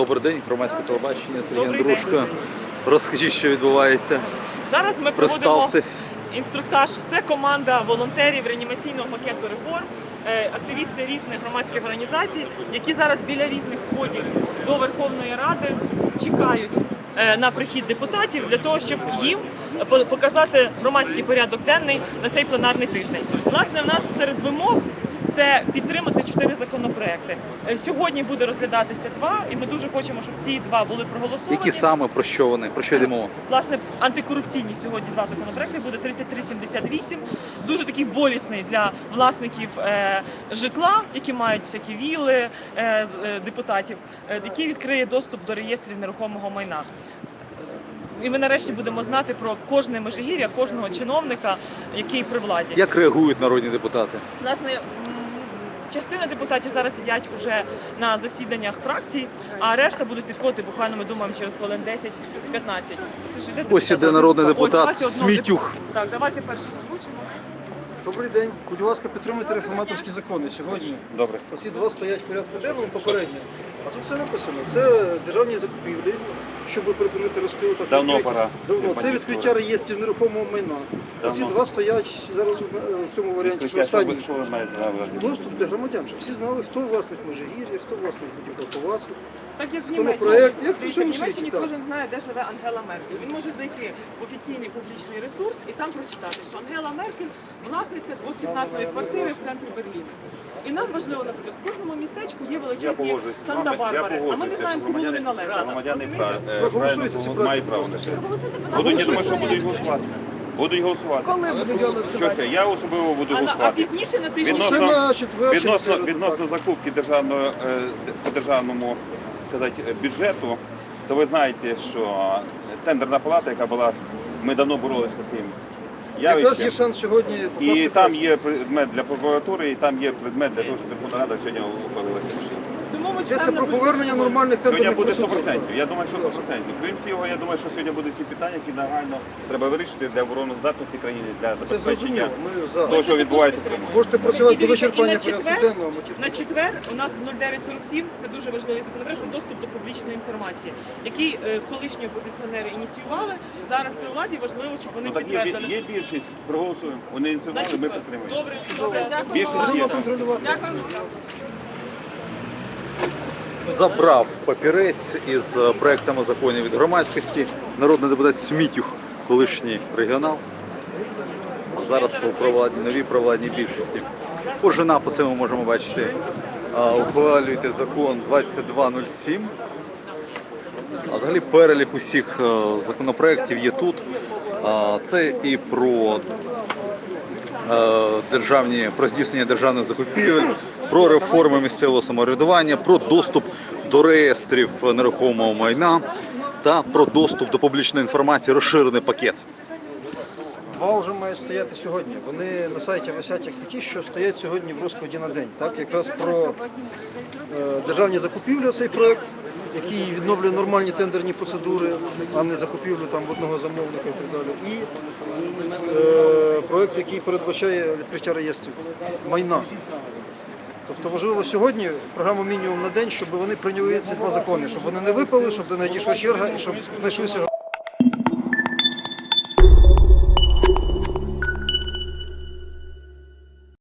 Добрий день, громадське телебачення, Сергій Добрий Андрушко. Розкажіть, що відбувається. Зараз ми проводимо інструктаж. Це команда волонтерів реанімаційного пакету реформ, е, активісти різних громадських організацій, які зараз біля різних входів до Верховної Ради чекають е, на прихід депутатів для того, щоб їм по- показати громадський порядок денний на цей пленарний тиждень. Власне, в нас серед вимог. Це підтримати чотири законопроекти. Е, Сьогодні буде розглядатися два, і ми дуже хочемо, щоб ці два були проголосовані. Які саме про що вони? Про що йде мова? Власне, антикорупційні сьогодні два законопроекти буде 3378. Дуже такий болісний для власників е, житла, які мають всякі віли е, з- е, депутатів, е, який відкриє доступ до реєстрів нерухомого майна. І ми нарешті будемо знати про кожне межигір'я, кожного чиновника, який при владі. Як реагують народні депутати? Власне, частина депутатів зараз сидять уже на засіданнях фракцій, а решта будуть підходити буквально, ми думаємо, через хвилин 10-15. Це ж іде Ось іде народний депутат Смітюх. Так, давайте перше озвучимо. Добрий день. Будь ласка, підтримуйте реформаторські закони. Сьогодні Добре. оці два стоять в порядку денному попередньо. А тут все написано. Це державні закупівлі, щоб припинити розпил та Давно пора. Давно. Це відкриття реєстрів нерухомого майна. Оці Давно. два стоять зараз у- в цьому варіанті, що Відкриття, що останній. ви- що ви маєте на увазі? Доступ для громадян, щоб всі знали, хто власник Межигір'я, хто власник будівлі Палацу. Так як в Німеччині, як в Дивіться, в усьому Німеччині кожен знає, де живе Ангела Меркель. Він може зайти в офіційний публічний ресурс і там прочитати, що Ангела Меркель власниця двохкімнатної квартири в центрі Берліна. І нам важливо, наприклад, в кожному містечку є Я величезні погоджуюсь з. Я Санта-Барбари, а ми не знаємо, кому вони належать. громадяни Розумієте? прав- е, Проголосуйте мають право на це. Проголосуйте, Будуть, я думаю, що будуть голосувати. Будуть голосувати. Коли будуть Що ж, я особливо буду А, на- а голосувати. пізніше на тижні Відносно- на четвер, Відносно, відносно так. закупки державного е, по державному сказати, е, бюджету, то ви знаєте, що тендерна палата, яка була, ми давно боролися з цим Якраз є шанс сьогодні І там є предмет для прокуратури, і там є предмет для того, щоб Верховна Рада сьогодні ухвалила рішення. Тому ми Йдеться чекаємо про на повернення вибори. нормальних Сьогодні тендерних буде 100%. Я думаю, що 100%. Крім цього, я думаю, що сьогодні будуть ті питання, які нагально треба вирішити для обороноздатності країни, для Це забезпечення за. того, що відбувається в Криму. Можете працювати до Дивіться, і на порядку четвер- денного. ми тільки- На четвер у нас 0947, це дуже важливий законопроект, доступ до публічної інформації, який е, колишні опозиціонери ініціювали. Зараз при владі важливо, щоб вони Ну так є, підтвердили. є більшість, проголосуємо. Вони На ініціювали, ми четвер. підтримуємо. Добре, добре. Дякую. Більшість є. Дякую. Забрав папірець із е, проектами законів від громадськості. Народний депутат Смітюх, колишній регіонал. А зараз у новій провладній більшості. Позже написи ми можемо бачити. Ухвалюйте закон 2207. А взагалі перелік усіх е, законопроєктів є тут. Це і про е, державні про здійснення державних закупівель, про реформи місцевого самоврядування, про доступ до реєстрів нерухомого майна та про доступ до публічної інформації, розширений пакет. Два вже мають стояти сьогодні. Вони на сайті висять як такі, що стоять сьогодні в розкладі на день. Так, якраз про е, державні закупівлі цей проект, який відновлює нормальні тендерні процедури, а не закупівлю там одного замовника і так далі. І е, проект, який передбачає відкриття реєстрів майна. Тобто важливо сьогодні програму мінімум на день, щоб вони прийняли ці два закони, щоб вони не випали, щоб не надійшла черга і щоб знайшлися